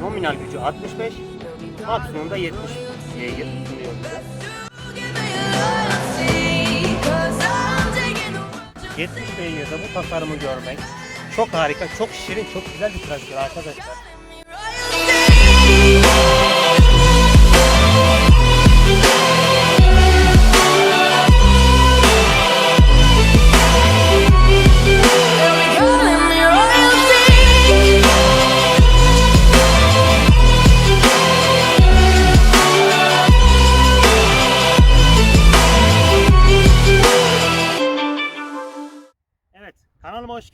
nominal gücü 65, maksimumda 70 beygir sunuyor bize. Cause I'm taking the world, 70 beygirde bu tasarımı görmek çok harika, çok şirin, çok güzel bir traktör arkadaşlar.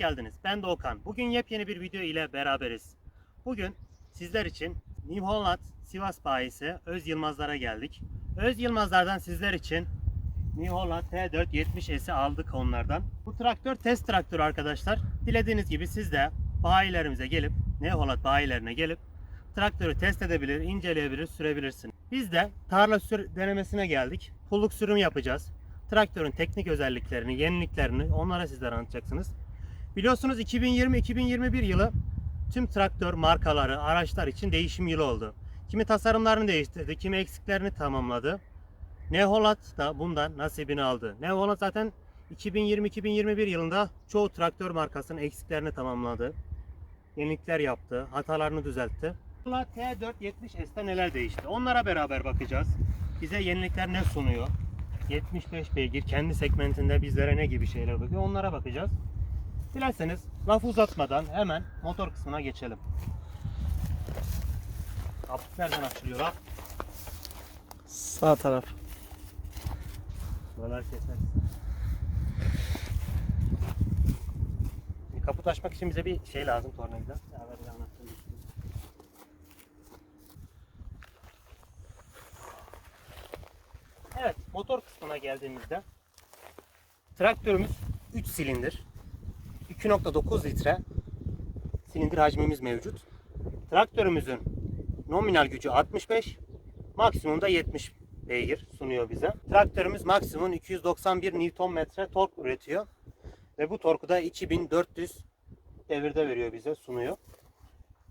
Geldiniz. Ben Doğukan. Bugün yepyeni bir video ile beraberiz. Bugün sizler için New Holland Sivas bayisi Öz Yılmazlar'a geldik. Öz Yılmazlar'dan sizler için New Holland T470S'i aldık onlardan. Bu traktör test traktörü arkadaşlar. Dilediğiniz gibi siz de bayilerimize gelip, New Holland bayilerine gelip traktörü test edebilir, inceleyebilir, sürebilirsiniz. Biz de tarla sür denemesine geldik. Pulluk sürüm yapacağız. Traktörün teknik özelliklerini, yeniliklerini onlara sizler anlatacaksınız. Biliyorsunuz 2020-2021 yılı tüm traktör markaları, araçlar için değişim yılı oldu. Kimi tasarımlarını değiştirdi, kimi eksiklerini tamamladı. Neoholat da bundan nasibini aldı. Neoholat zaten 2020-2021 yılında çoğu traktör markasının eksiklerini tamamladı. Yenilikler yaptı, hatalarını düzeltti. Neoholat T470S'te neler değişti? Onlara beraber bakacağız. Bize yenilikler ne sunuyor? 75 beygir kendi segmentinde bizlere ne gibi şeyler bakıyor onlara bakacağız. Dilerseniz laf uzatmadan hemen motor kısmına geçelim. Kaput nereden açılıyor lan? Sağ taraf. Buralar. Bir kaput açmak için bize bir şey lazım tornavida. Geçelim. Evet, motor kısmına geldiğimizde traktörümüz 3 silindir. 2.9 litre silindir hacmimiz mevcut. Traktörümüzün nominal gücü 65, maksimumda 70 beygir sunuyor bize. Traktörümüz maksimum 291 Nm tork üretiyor. Ve bu torku da 2400 devirde veriyor bize, sunuyor.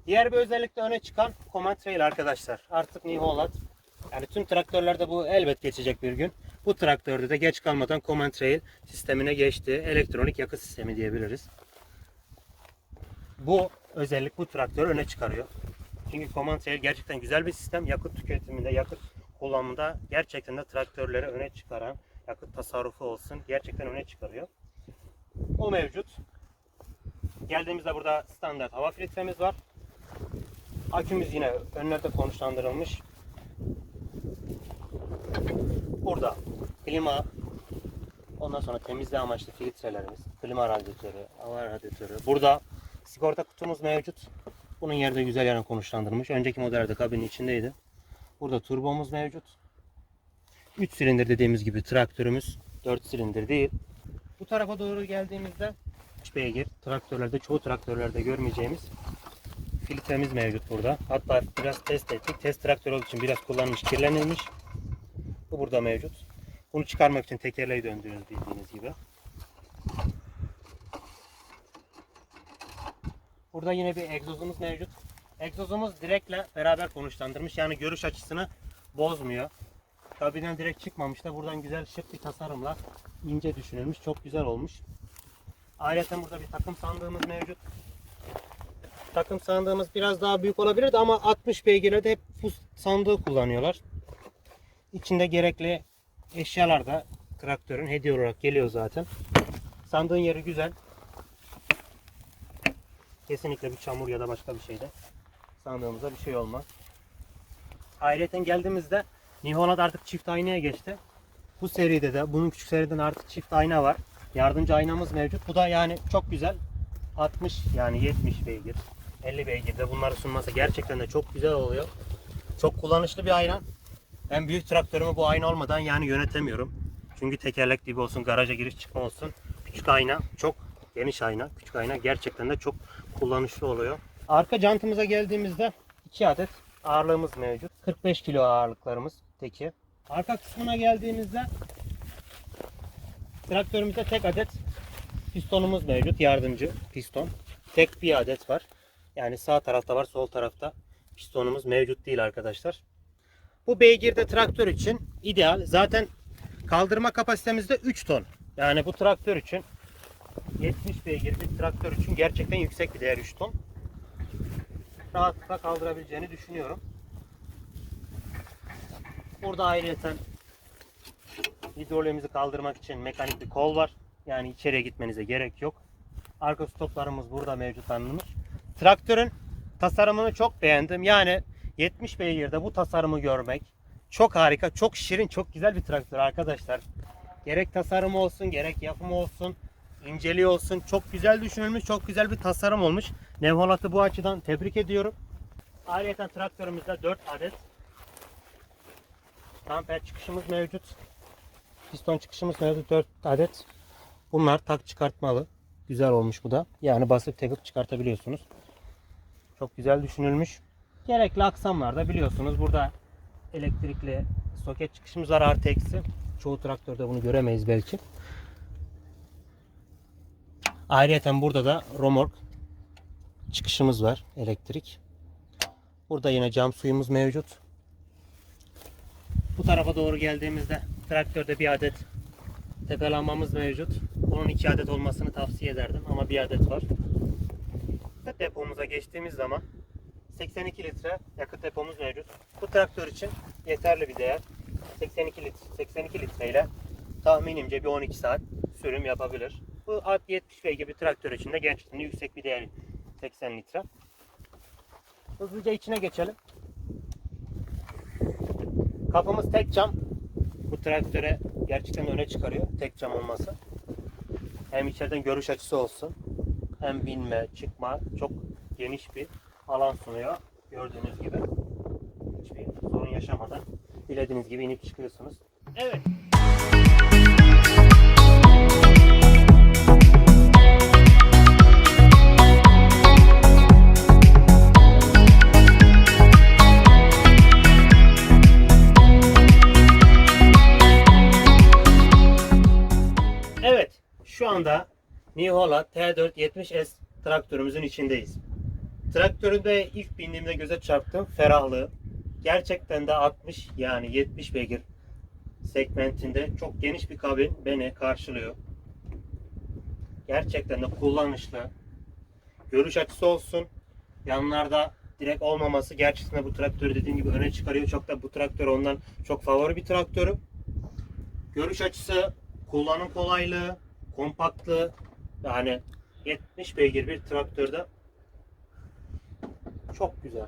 Diğer bir özellik de öne çıkan Command Rail arkadaşlar. Artık New Holland yani tüm traktörlerde bu elbet geçecek bir gün. Bu traktörde de geç kalmadan Command Rail sistemine geçti. Elektronik yakıt sistemi diyebiliriz. Bu özellik bu traktörü öne çıkarıyor. Çünkü Command Rail gerçekten güzel bir sistem. Yakıt tüketiminde, yakıt kullanımında gerçekten de traktörleri öne çıkaran, yakıt tasarrufu olsun gerçekten öne çıkarıyor. O mevcut. Geldiğimizde burada standart hava filtremiz var. Akümüz yine önlerde konuşlandırılmış. Burada klima, ondan sonra temizliğe amaçlı filtrelerimiz, klima radyatörü, hava radyatörü. Burada sigorta kutumuz mevcut. Bunun yerde güzel yana konuşlandırılmış. Önceki modelde kabinin içindeydi. Burada turbomuz mevcut. 3 silindir dediğimiz gibi traktörümüz 4 silindir değil. Bu tarafa doğru geldiğimizde 3 beygir traktörlerde çoğu traktörlerde görmeyeceğimiz filtremiz mevcut burada. Hatta biraz test ettik. Test traktör olduğu için biraz kullanılmış, kirlenilmiş. Bu burada mevcut. Bunu çıkarmak için tekerleği döndürüyoruz bildiğiniz gibi. Burada yine bir egzozumuz mevcut. Egzozumuz direkle beraber konuşlandırmış. Yani görüş açısını bozmuyor. Kabinen direkt çıkmamış da buradan güzel şık bir tasarımla ince düşünülmüş. Çok güzel olmuş. Ayrıca burada bir takım sandığımız mevcut. Takım sandığımız biraz daha büyük olabilirdi ama 60 beygirlerde hep bu sandığı kullanıyorlar. İçinde gerekli eşyalar da traktörün hediye olarak geliyor zaten. Sandığın yeri güzel. Kesinlikle bir çamur ya da başka bir şeyde sandığımıza bir şey olmaz. Ayrıca geldiğimizde Holland artık çift aynaya geçti. Bu seride de bunun küçük seriden artık çift ayna var. Yardımcı aynamız mevcut. Bu da yani çok güzel. 60 yani 70 beygir, 50 beygirde bunları sunması gerçekten de çok güzel oluyor. Çok kullanışlı bir ayna. Ben büyük traktörümü bu ayna olmadan yani yönetemiyorum. Çünkü tekerlek gibi olsun, garaja giriş çıkma olsun. Küçük ayna çok geniş ayna. Küçük ayna gerçekten de çok kullanışlı oluyor. Arka jantımıza geldiğimizde 2 adet ağırlığımız mevcut. 45 kilo ağırlıklarımız teki. Arka kısmına geldiğimizde traktörümüzde tek adet pistonumuz mevcut. Yardımcı piston. Tek bir adet var. Yani sağ tarafta var, sol tarafta pistonumuz mevcut değil arkadaşlar. Bu beygirde traktör için ideal. Zaten kaldırma kapasitemizde 3 ton. Yani bu traktör için 70 beygir bir traktör için gerçekten yüksek bir değer 3 ton. Rahatlıkla kaldırabileceğini düşünüyorum. Burada ayrıyeten hidroliğimizi kaldırmak için mekanik bir kol var. Yani içeriye gitmenize gerek yok. Arka stoplarımız burada mevcut anılmış. Traktörün tasarımını çok beğendim. Yani 70 beygirde bu tasarımı görmek çok harika, çok şirin, çok güzel bir traktör arkadaşlar. Gerek tasarımı olsun, gerek yapımı olsun, inceliği olsun. Çok güzel düşünülmüş, çok güzel bir tasarım olmuş. Nevholat'ı bu açıdan tebrik ediyorum. Ayrıca traktörümüzde 4 adet damper çıkışımız mevcut. Piston çıkışımız mevcut 4 adet. Bunlar tak çıkartmalı. Güzel olmuş bu da. Yani basıp tekip çıkartabiliyorsunuz. Çok güzel düşünülmüş. Gerekli aksamlarda biliyorsunuz burada elektrikli soket çıkışımız var artı eksi. Çoğu traktörde bunu göremeyiz belki. Ayrıca burada da romork çıkışımız var elektrik. Burada yine cam suyumuz mevcut. Bu tarafa doğru geldiğimizde traktörde bir adet tepe lambamız mevcut. Bunun iki adet olmasını tavsiye ederdim ama bir adet var. Depomuza geçtiğimiz zaman 82 litre yakıt depomuz mevcut. Bu traktör için yeterli bir değer. 82 litre, 82 litre ile tahminimce bir 12 saat sürüm yapabilir. Bu at 70 beygir bir traktör için de gerçekten yüksek bir değer 80 litre. Hızlıca içine geçelim. Kapımız tek cam. Bu traktöre gerçekten öne çıkarıyor tek cam olması. Hem içeriden görüş açısı olsun. Hem binme, çıkma çok geniş bir alan sunuyor. Gördüğünüz gibi. Hiçbir sorun yaşamadan dilediğiniz gibi inip çıkıyorsunuz. Evet. Evet, şu anda New Holland T470S traktörümüzün içindeyiz. Traktöründe ilk bindiğimde göze çarptım ferahlığı. Gerçekten de 60 yani 70 beygir segmentinde çok geniş bir kabin beni karşılıyor. Gerçekten de kullanışlı. Görüş açısı olsun. Yanlarda direkt olmaması gerçekten de bu traktörü dediğim gibi öne çıkarıyor. Çok da bu traktör ondan çok favori bir traktörü. Görüş açısı, kullanım kolaylığı, kompaktlığı yani 70 beygir bir traktörde çok güzel.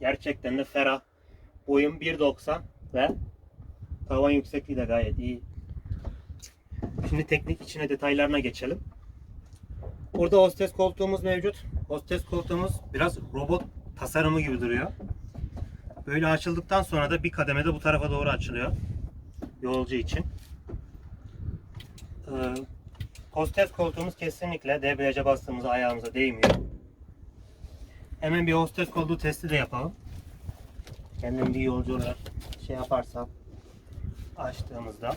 Gerçekten de ferah. Boyum 1.90 ve tavan yüksekliği de gayet iyi. Şimdi teknik içine detaylarına geçelim. Burada hostes koltuğumuz mevcut. Hostes koltuğumuz biraz robot tasarımı gibi duruyor. Böyle açıldıktan sonra da bir kademede bu tarafa doğru açılıyor. Yolcu için. Ee, hostes koltuğumuz kesinlikle debriyaja bastığımızda ayağımıza değmiyor. Hemen bir hostes koltuğu testi de yapalım. Kendim bir yolcu olarak şey yaparsam açtığımızda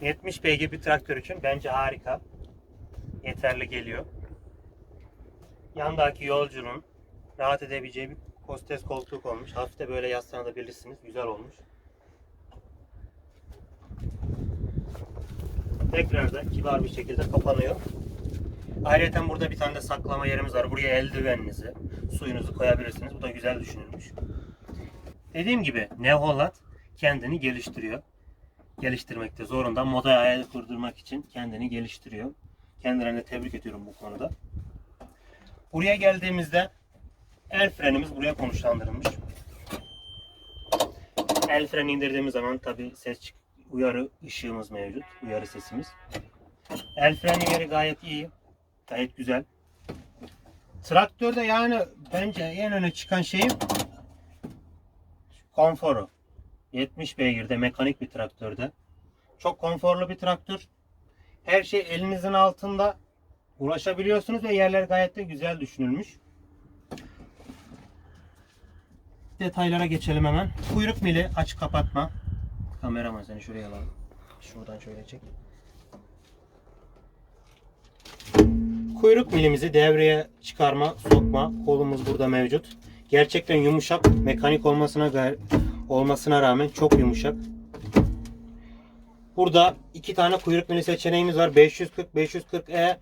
...70 beygir bir traktör için bence harika. Yeterli geliyor. Yandaki yolcunun rahat edebileceği bir hostes koltuğu konmuş. Hafif de böyle yaslanabilirsiniz. Güzel olmuş. Tekrar da kibar bir şekilde kapanıyor. Ayrıca burada bir tane de saklama yerimiz var. Buraya eldiveninizi, suyunuzu koyabilirsiniz. Bu da güzel düşünülmüş. Dediğim gibi New Holland kendini geliştiriyor. Geliştirmekte zorunda. Moda ayak kurdurmak için kendini geliştiriyor. Kendilerini tebrik ediyorum bu konuda. Buraya geldiğimizde el frenimiz buraya konuşlandırılmış. El freni indirdiğimiz zaman tabi ses uyarı ışığımız mevcut. Uyarı sesimiz. El freni yeri gayet iyi. Gayet güzel. Traktörde yani bence en öne çıkan şey konforu. 70 beygirde mekanik bir traktörde. Çok konforlu bir traktör. Her şey elinizin altında ulaşabiliyorsunuz ve yerler gayet de güzel düşünülmüş. Detaylara geçelim hemen. Kuyruk mili aç kapatma. Kameraman seni şuraya alalım. Şuradan şöyle çek. Kuyruk milimizi devreye çıkarma, sokma kolumuz burada mevcut. Gerçekten yumuşak, mekanik olmasına olmasına rağmen çok yumuşak. Burada iki tane kuyruk mili seçeneğimiz var. 540, 540E.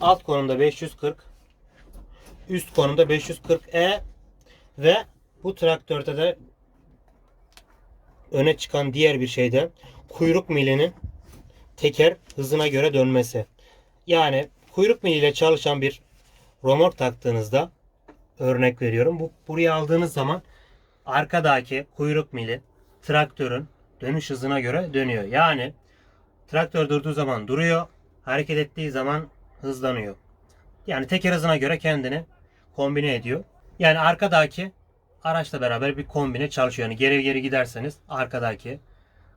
Alt konumda 540. Üst konumda 540E. Ve bu traktörde de öne çıkan diğer bir şey de kuyruk milinin teker hızına göre dönmesi. Yani kuyruk miliyle çalışan bir romork taktığınızda örnek veriyorum. Bu buraya aldığınız zaman arkadaki kuyruk mili traktörün dönüş hızına göre dönüyor. Yani traktör durduğu zaman duruyor, hareket ettiği zaman hızlanıyor. Yani teker hızına göre kendini kombine ediyor. Yani arkadaki araçla beraber bir kombine çalışıyor. Yani geri geri giderseniz arkadaki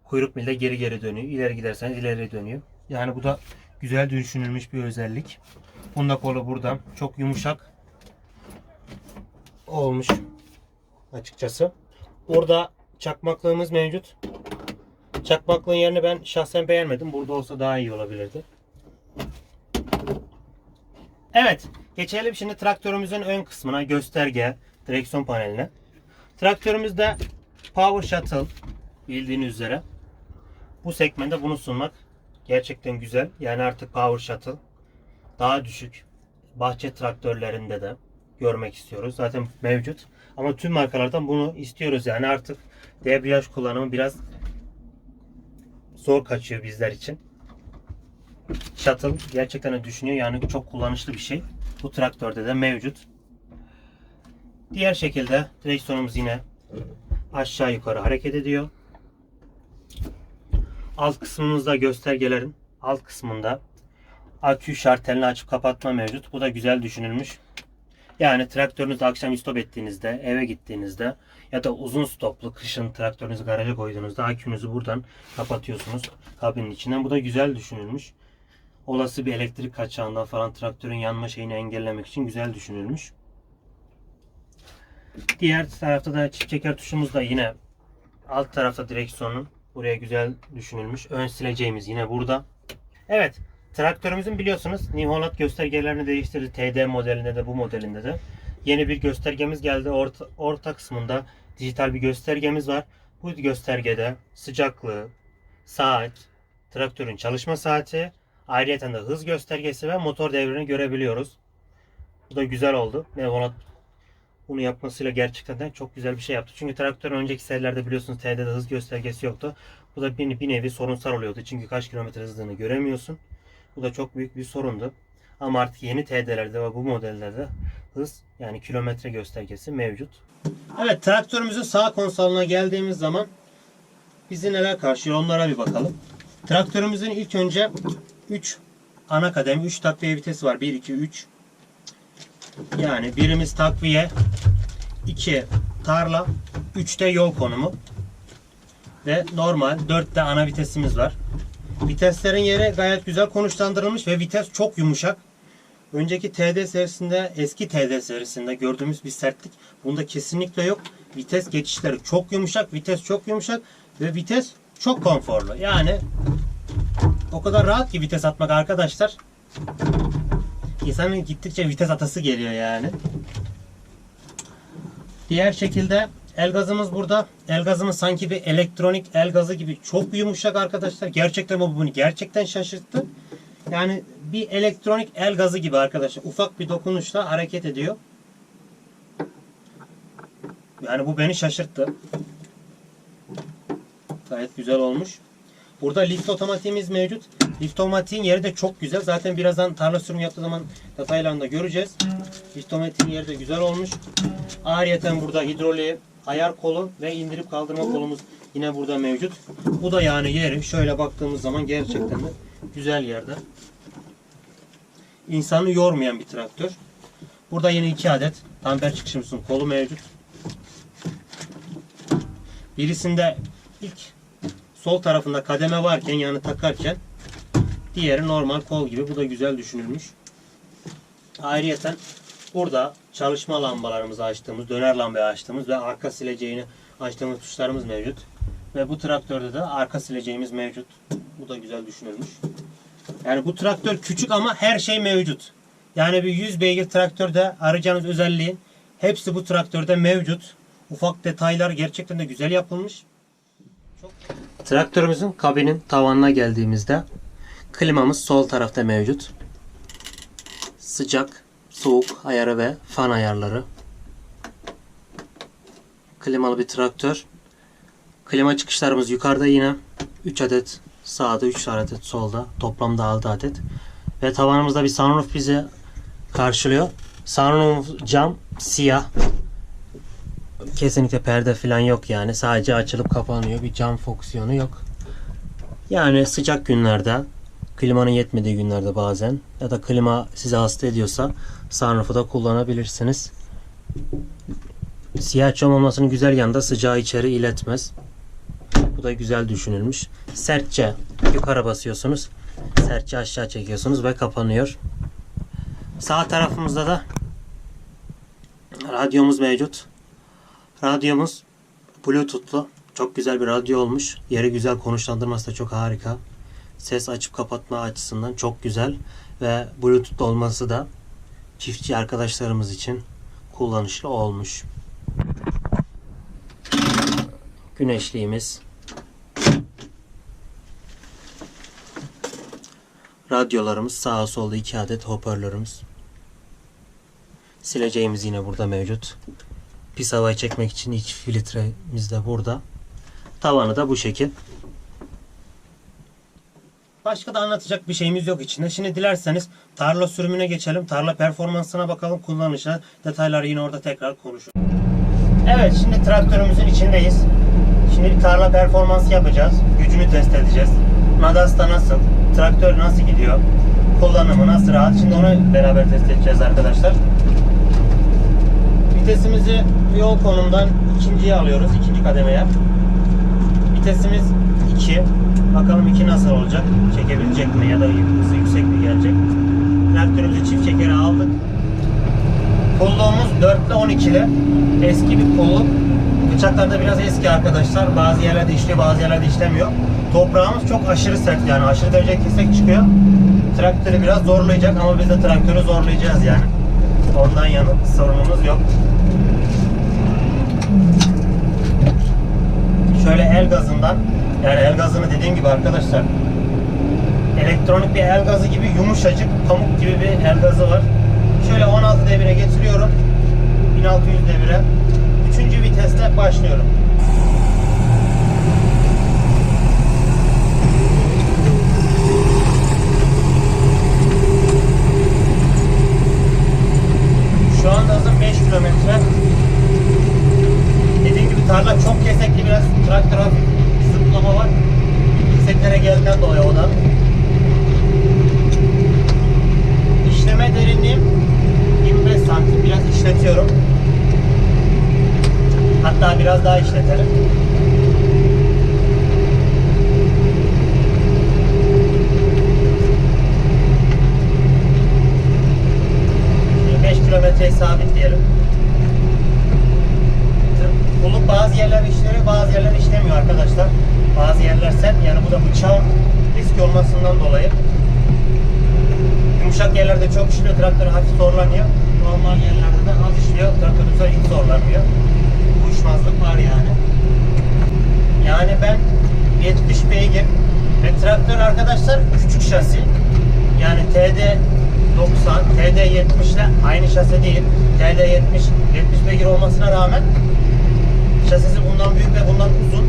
kuyruk milde geri geri dönüyor. İleri giderseniz ileri dönüyor. Yani bu da güzel düşünülmüş bir özellik. Bunda kolu buradan çok yumuşak olmuş açıkçası. Burada çakmaklığımız mevcut. Çakmaklığın yerini ben şahsen beğenmedim. Burada olsa daha iyi olabilirdi. Evet. Geçelim şimdi traktörümüzün ön kısmına gösterge, direksiyon paneline. Traktörümüzde Power Shuttle bildiğiniz üzere. Bu segmentte bunu sunmak gerçekten güzel. Yani artık Power Shuttle daha düşük bahçe traktörlerinde de görmek istiyoruz. Zaten mevcut. Ama tüm markalardan bunu istiyoruz. Yani artık debriyaj kullanımı biraz zor kaçıyor bizler için. Shuttle gerçekten düşünüyor. Yani çok kullanışlı bir şey. Bu traktörde de mevcut. Diğer şekilde direksiyonumuz yine aşağı yukarı hareket ediyor. Alt kısmımızda göstergelerin alt kısmında akü şartelini açıp kapatma mevcut. Bu da güzel düşünülmüş. Yani traktörünüzü akşam stop ettiğinizde, eve gittiğinizde ya da uzun stoplu kışın traktörünüzü garaja koyduğunuzda akünüzü buradan kapatıyorsunuz kabinin içinden. Bu da güzel düşünülmüş. Olası bir elektrik kaçağından falan traktörün yanma şeyini engellemek için güzel düşünülmüş. Diğer tarafta da çift çeker tuşumuz da yine alt tarafta direksiyonun buraya güzel düşünülmüş. Ön sileceğimiz yine burada. Evet, traktörümüzün biliyorsunuz New Holland göstergelerini değiştirdi. TD modelinde de bu modelinde de. Yeni bir göstergemiz geldi. Orta, orta kısmında dijital bir göstergemiz var. Bu göstergede sıcaklığı, saat, traktörün çalışma saati, ayrıca da hız göstergesi ve motor devrini görebiliyoruz. Bu da güzel oldu. New Holland bunu yapmasıyla gerçekten çok güzel bir şey yaptı. Çünkü traktörün önceki serilerde biliyorsunuz TD'de hız göstergesi yoktu. Bu da bir, bir nevi sorunsal oluyordu. Çünkü kaç kilometre hızını göremiyorsun. Bu da çok büyük bir sorundu. Ama artık yeni TD'lerde ve bu modellerde hız yani kilometre göstergesi mevcut. Evet traktörümüzün sağ konsoluna geldiğimiz zaman bizi neler karşılıyor onlara bir bakalım. Traktörümüzün ilk önce 3 ana kademe 3 takviye vitesi var. 1 2 3 yani birimiz takviye, 2 tarla, 3 de yol konumu ve normal 4 de ana vitesimiz var. Viteslerin yeri gayet güzel konuşlandırılmış ve vites çok yumuşak. Önceki TD serisinde, eski TD serisinde gördüğümüz bir sertlik bunda kesinlikle yok. Vites geçişleri çok yumuşak, vites çok yumuşak ve vites çok konforlu. Yani o kadar rahat ki vites atmak arkadaşlar. İnsanın gittikçe vites atası geliyor yani. Diğer şekilde el gazımız burada. El gazımız sanki bir elektronik el gazı gibi çok yumuşak arkadaşlar. Gerçekten bu bunu gerçekten şaşırttı. Yani bir elektronik el gazı gibi arkadaşlar. Ufak bir dokunuşla hareket ediyor. Yani bu beni şaşırttı. Gayet güzel olmuş. Burada lift otomatiğimiz mevcut. Lift otomatiğin yeri de çok güzel. Zaten birazdan tarla sürümü yaptığı zaman detaylarında göreceğiz. Lift otomatiğin yeri de güzel olmuş. Ayrıyeten burada hidroliği, ayar kolu ve indirip kaldırma kolumuz yine burada mevcut. Bu da yani yeri şöyle baktığımız zaman gerçekten de güzel yerde. İnsanı yormayan bir traktör. Burada yine iki adet damper çıkışımızın kolu mevcut. Birisinde ilk sol tarafında kademe varken yani takarken diğeri normal kol gibi. Bu da güzel düşünülmüş. Ayrıyeten Burada çalışma lambalarımızı açtığımız, döner lambayı açtığımız ve arka sileceğini açtığımız tuşlarımız mevcut. Ve bu traktörde de arka sileceğimiz mevcut. Bu da güzel düşünülmüş. Yani bu traktör küçük ama her şey mevcut. Yani bir 100 beygir traktörde arayacağınız özelliğin hepsi bu traktörde mevcut. Ufak detaylar gerçekten de güzel yapılmış. Traktörümüzün kabinin tavanına geldiğimizde klimamız sol tarafta mevcut. Sıcak, soğuk ayarı ve fan ayarları. Klimalı bir traktör. Klima çıkışlarımız yukarıda yine 3 adet sağda 3 adet solda toplamda 6 adet. Ve tavanımızda bir sunroof bizi karşılıyor. Sunroof cam siyah. Kesinlikle perde falan yok yani. Sadece açılıp kapanıyor. Bir cam fonksiyonu yok. Yani sıcak günlerde klimanın yetmediği günlerde bazen ya da klima sizi hasta ediyorsa sunroof'u da kullanabilirsiniz. Siyah cam olmasının güzel yanı da sıcağı içeri iletmez. Bu da güzel düşünülmüş. Sertçe yukarı basıyorsunuz. Sertçe aşağı çekiyorsunuz ve kapanıyor. Sağ tarafımızda da radyomuz mevcut. Radyomuz Bluetooth'lu. Çok güzel bir radyo olmuş. Yeri güzel konuşlandırması da çok harika. Ses açıp kapatma açısından çok güzel. Ve Bluetooth olması da çiftçi arkadaşlarımız için kullanışlı olmuş. Güneşliğimiz. Radyolarımız sağa solda iki adet hoparlörümüz. Sileceğimiz yine burada mevcut. Pis havayı çekmek için iç filtremiz de burada. Tavanı da bu şekil. Başka da anlatacak bir şeyimiz yok içinde. Şimdi dilerseniz tarla sürümüne geçelim. Tarla performansına bakalım. Kullanışa detayları yine orada tekrar konuşuruz. Evet şimdi traktörümüzün içindeyiz. Şimdi bir tarla performansı yapacağız. Gücünü test edeceğiz. Nadas'ta nasıl? Traktör nasıl gidiyor? Kullanımı nasıl rahat? Şimdi onu beraber test edeceğiz arkadaşlar. Vitesimizi yol konumdan ikinciye alıyoruz. ikinci kademeye. Vitesimiz 2. Bakalım 2 nasıl olacak? Çekebilecek mi ya da hızı yüksek mi gelecek? Traktörümüzü çift çekere aldık. Pulluğumuz 4 ile 12'li. Eski bir pulluk. Bıçaklar da biraz eski arkadaşlar. Bazı yerlerde işliyor, bazı yerlerde işlemiyor. Toprağımız çok aşırı sert yani. Aşırı derece kesek çıkıyor. Traktörü biraz zorlayacak ama biz de traktörü zorlayacağız yani. Ondan yana sorunumuz yok. Şöyle el gazından yani el gazını dediğim gibi arkadaşlar elektronik bir el gazı gibi yumuşacık pamuk gibi bir el gazı var. Şöyle 16 devire getiriyorum. 1600 devire. Üçüncü vitesle başlıyorum. Şu anda hızım 5 kilometre. Dediğim gibi tarla çok kesekli biraz traktör hafif zıplama var. Yükseklere geldiğinden dolayı o da. İşleme derinliğim 25 santim biraz işletiyorum. Hatta biraz daha işletelim. Şimdi 5 kilometre sabitleyelim. Kuluk bazı yerler işliyor, bazı yerler işlemiyor arkadaşlar. Bazı yerler sert, bıçağın eski olmasından dolayı. Yumuşak yerlerde çok işliyor, traktör hafif zorlanıyor. Normal yerlerde de az işliyor, traktör ise hiç zorlanmıyor. Uyuşmazlık var yani. Yani ben 70 beygir ve traktör arkadaşlar küçük şasi. Yani TD 90, TD 70 ile aynı şase değil. TD 70, 70 beygir olmasına rağmen şasisi bundan büyük ve bundan uzun.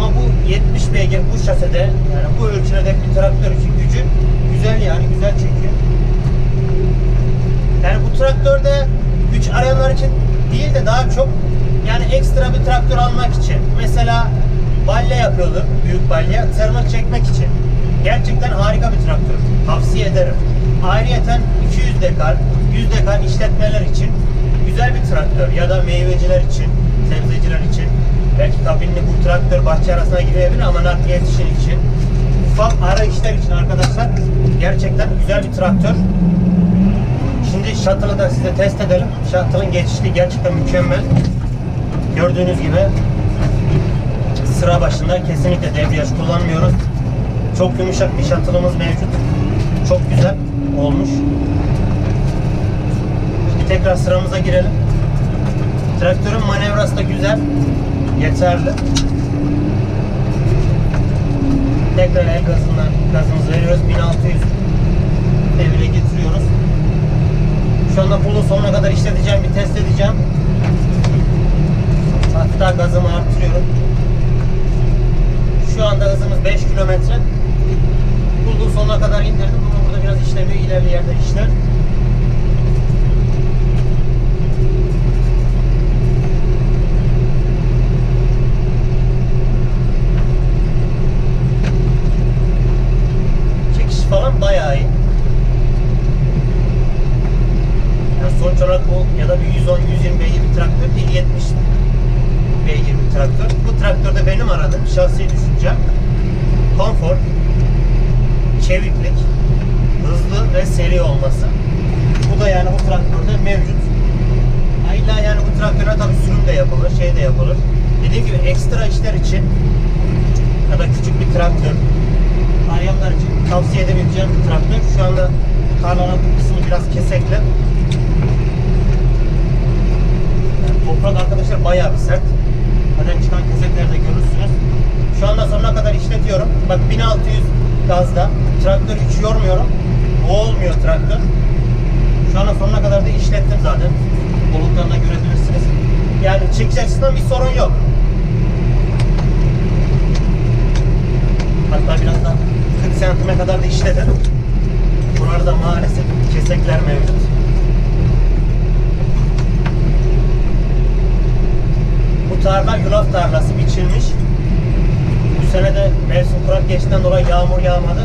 Ama bu 70 beygir bu şasede yani bu ölçüde bir traktör için gücü güzel yani güzel çekiyor. Yani bu traktörde güç arayanlar için değil de daha çok yani ekstra bir traktör almak için. Mesela balya yapıyorduk, büyük balya, tırmık çekmek için. Gerçekten harika bir traktör. Tavsiye ederim. Ayrıyeten 200 dekar, 100 dekar işletmeler için güzel bir traktör ya da meyveciler için, sebzeciler için. Belki kabinli bu traktör bahçe arasına girebilir ama nakliyat işi için. Ufak ara işler için arkadaşlar gerçekten güzel bir traktör. Şimdi shuttle'ı da size test edelim. Shuttle'ın geçişliği gerçekten mükemmel. Gördüğünüz gibi sıra başında kesinlikle debriyaj kullanmıyoruz. Çok yumuşak bir shuttle'ımız mevcut. Çok güzel olmuş. Şimdi tekrar sıramıza girelim. Traktörün manevrası da güzel. Yeterli. Tekrar el gazından gazımızı veriyoruz. 1600 devire getiriyoruz. Şu anda pulu sonuna kadar işleteceğim, bir test edeceğim. Hatta gazımı artırıyorum. Şu anda hızımız 5 kilometre. Pulu sonuna kadar indirdim ama burada biraz işlemiyor. İlerli yerde işler. Çekiş falan bayağı iyi. Yani sonuç olarak bu ya da bir 110-120 beygir bir traktör değil 70 beygir bir traktör. Bu traktörde benim aradığım şahsi düşüncem konfor, çeviklik, hızlı ve seri olması. Bu da yani bu traktörde mevcut. Ha illa yani bu traktöre tabii sürüm de yapılır, şey de yapılır. Dediğim gibi ekstra işler için ya da küçük bir traktör arayanlar için tavsiye edebileceğim bir traktör. Şu anda tarlanın bu kısmı biraz kesekli. Yani toprak arkadaşlar bayağı bir sert. Zaten çıkan keseklerde görürsünüz. Şu anda sonuna kadar işletiyorum. Bak 1600 gazda. Traktör hiç yormuyorum. Boğulmuyor traktör. Şu anda sonuna kadar da işlettim zaten. Bulutlarında görebilirsiniz. Yani çekiş açısından bir sorun yok. Hatta biraz da 40 santime kadar da işledim. Buralarda maalesef kesekler mevcut. Tarla yulaf tarlası biçilmiş. Bu sene de mevsim kurak geçtiğinden dolayı yağmur yağmadı.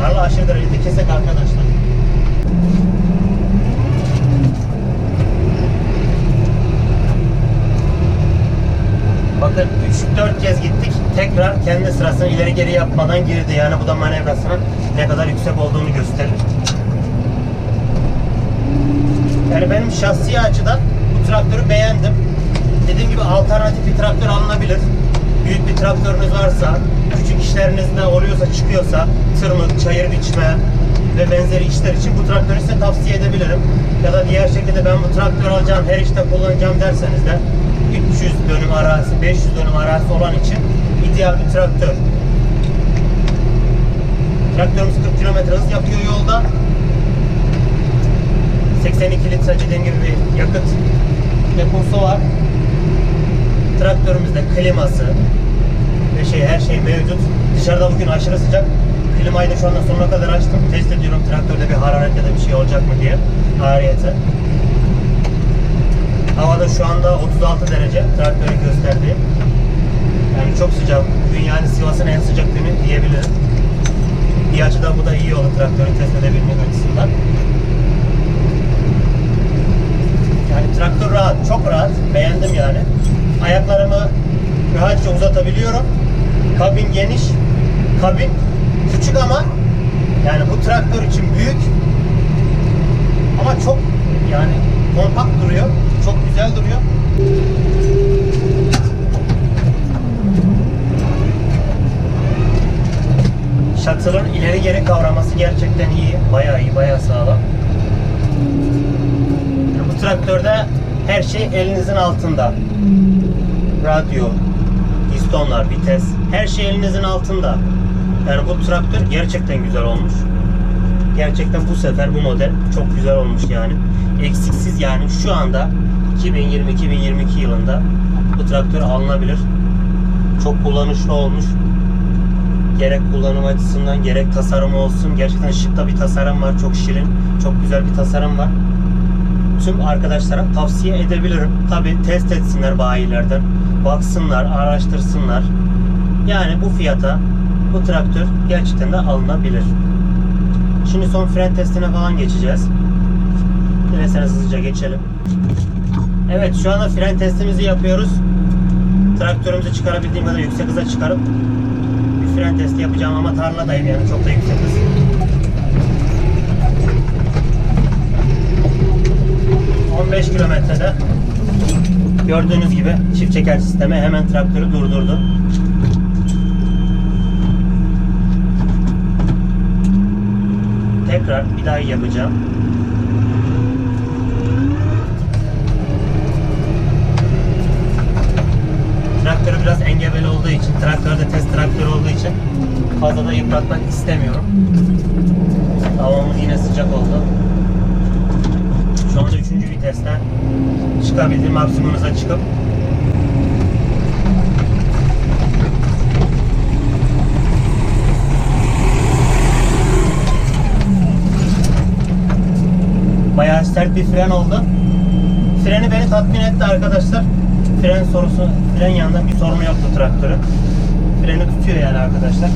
Tarla aşırı derecede kesek arkadaşlar. Bakın 3-4 kez gittik. Tekrar kendi sırasını ileri geri yapmadan girdi. Yani bu da manevrasının ne kadar yüksek olduğunu gösterir. Yani benim şahsi açıdan bu traktörü beğendim. Dediğim gibi alternatif bir traktör alınabilir. Büyük bir traktörünüz varsa, küçük işlerinizde oluyorsa, çıkıyorsa, tırmık, çayır biçme ve benzeri işler için bu traktörü size tavsiye edebilirim. Ya da diğer şekilde ben bu traktörü alacağım, her işte kullanacağım derseniz de 300 dönüm arazi, 500 dönüm arazi olan için ideal bir traktör. Traktörümüz 40 km hız yapıyor yolda. 82 litre dediğim gibi bir yakıt deposu var. Traktörümüzde kliması ve şey her şey mevcut. Dışarıda bugün aşırı sıcak. Klimayı da şu anda sonuna kadar açtım. Test ediyorum traktörde bir hararet ya da bir şey olacak mı diye. Hariyete. Havada şu anda 36 derece traktörü gösterdiği. Yani çok sıcak. Bugün yani Sivas'ın en sıcak günü diyebilirim. Bir açıdan bu da iyi oldu traktörü test edebilmek açısından. Yani traktör rahat, çok rahat. Beğendim yani. Ayaklarımı rahatça uzatabiliyorum. Kabin geniş. Kabin küçük ama yani bu traktör için büyük. Ama çok yani kompakt duruyor. Çok güzel duruyor. Shuttle'ın ileri geri kavraması gerçekten iyi. Bayağı iyi, bayağı sağlam. Bu traktörde her şey elinizin altında. Radyo, pistonlar, vites, her şey elinizin altında. Yani bu traktör gerçekten güzel olmuş. Gerçekten bu sefer bu model çok güzel olmuş yani. Eksiksiz yani şu anda 2020-2022 yılında bu traktör alınabilir. Çok kullanışlı olmuş. Gerek kullanım açısından gerek tasarım olsun. Gerçekten şık da bir tasarım var. Çok şirin. Çok güzel bir tasarım var. Tüm arkadaşlara tavsiye edebilirim. Tabi test etsinler bayilerden. Baksınlar, araştırsınlar. Yani bu fiyata bu traktör gerçekten de alınabilir. Şimdi son fren testine falan geçeceğiz. Dilerseniz hızlıca geçelim. Evet şu anda fren testimizi yapıyoruz. Traktörümüzü çıkarabildiğim kadar yüksek hıza çıkarıp bir fren testi yapacağım ama tarladayım yani çok da yüksek hız. 15 kilometrede gördüğünüz gibi çift çeker sistemi hemen traktörü durdurdu. Tekrar bir daha yapacağım. Traktörü biraz engebeli olduğu için, traktör de test traktörü olduğu için fazla da yıpratmak istemiyorum. Havamız yine sıcak oldu. Anda 3. vitesten çıkabildiğim maksimumuza çıkıp Bayağı sert bir fren oldu. Freni beni tatmin etti arkadaşlar. Fren sorusu, fren yanında bir sorunu yoktu traktörün. Freni tutuyor yani arkadaşlar.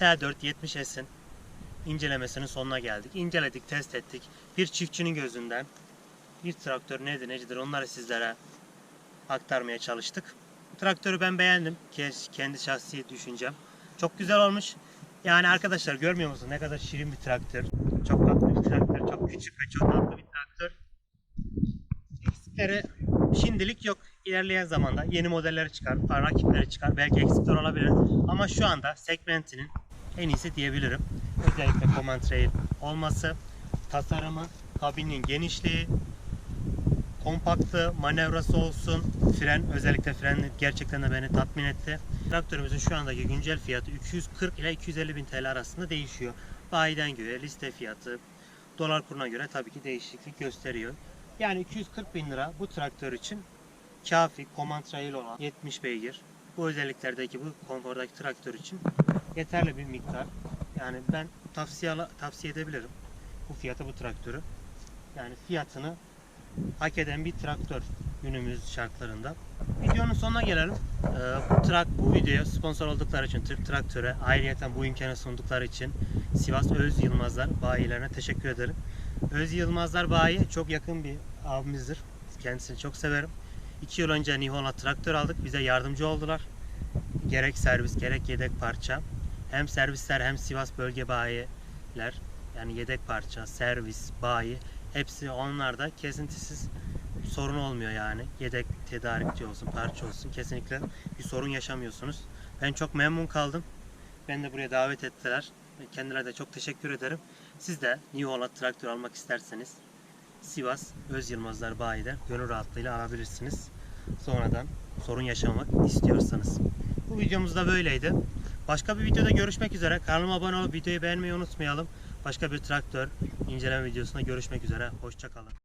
T470S'in incelemesinin sonuna geldik. İnceledik, test ettik. Bir çiftçinin gözünden bir traktör nedir, necidir onları sizlere aktarmaya çalıştık. Traktörü ben beğendim. Ke- Kendi şahsi düşüncem. Çok güzel olmuş. Yani arkadaşlar görmüyor musunuz ne kadar şirin bir traktör. Çok tatlı bir traktör. Çok küçük ve çok tatlı bir traktör. Eksikleri şimdilik yok. İlerleyen zamanda yeni modelleri çıkar, rakipleri çıkar. Belki eksikler olabilir. Ama şu anda segmentinin en iyisi diyebilirim. Özellikle Command Rail olması, tasarımı, kabinin genişliği, kompaktı, manevrası olsun, fren özellikle fren gerçekten de beni tatmin etti. Traktörümüzün şu andaki güncel fiyatı 240 ile 250 bin TL arasında değişiyor. Bayiden göre liste fiyatı, dolar kuruna göre tabii ki değişiklik gösteriyor. Yani 240 bin lira bu traktör için kafi, Command Rail olan 70 beygir. Bu özelliklerdeki bu konfordaki traktör için yeterli bir miktar. Yani ben tavsiye tavsiye edebilirim bu fiyata bu traktörü. Yani fiyatını hak eden bir traktör günümüz şartlarında. Videonun sonuna gelelim. Ee, bu trak bu videoya sponsor oldukları için Türk Traktör'e ayrıyeten bu imkanı sundukları için Sivas Öz Yılmazlar bayilerine teşekkür ederim. Öz Yılmazlar bayi çok yakın bir abimizdir. Kendisini çok severim. İki yıl önce Nihon'a traktör aldık. Bize yardımcı oldular. Gerek servis gerek yedek parça. Hem servisler hem Sivas bölge bayiler yani yedek parça, servis, bayi hepsi onlarda kesintisiz sorun olmuyor yani. Yedek tedarikçi olsun, parça olsun kesinlikle bir sorun yaşamıyorsunuz. Ben çok memnun kaldım. Beni de buraya davet ettiler. Kendilerine de çok teşekkür ederim. Siz de New Holland traktör almak isterseniz Sivas Öz Yılmazlar Bayi'de gönül rahatlığıyla alabilirsiniz. Sonradan sorun yaşamak istiyorsanız. Bu videomuz da böyleydi. Başka bir videoda görüşmek üzere. Kanalıma abone olup videoyu beğenmeyi unutmayalım. Başka bir traktör inceleme videosunda görüşmek üzere. Hoşçakalın.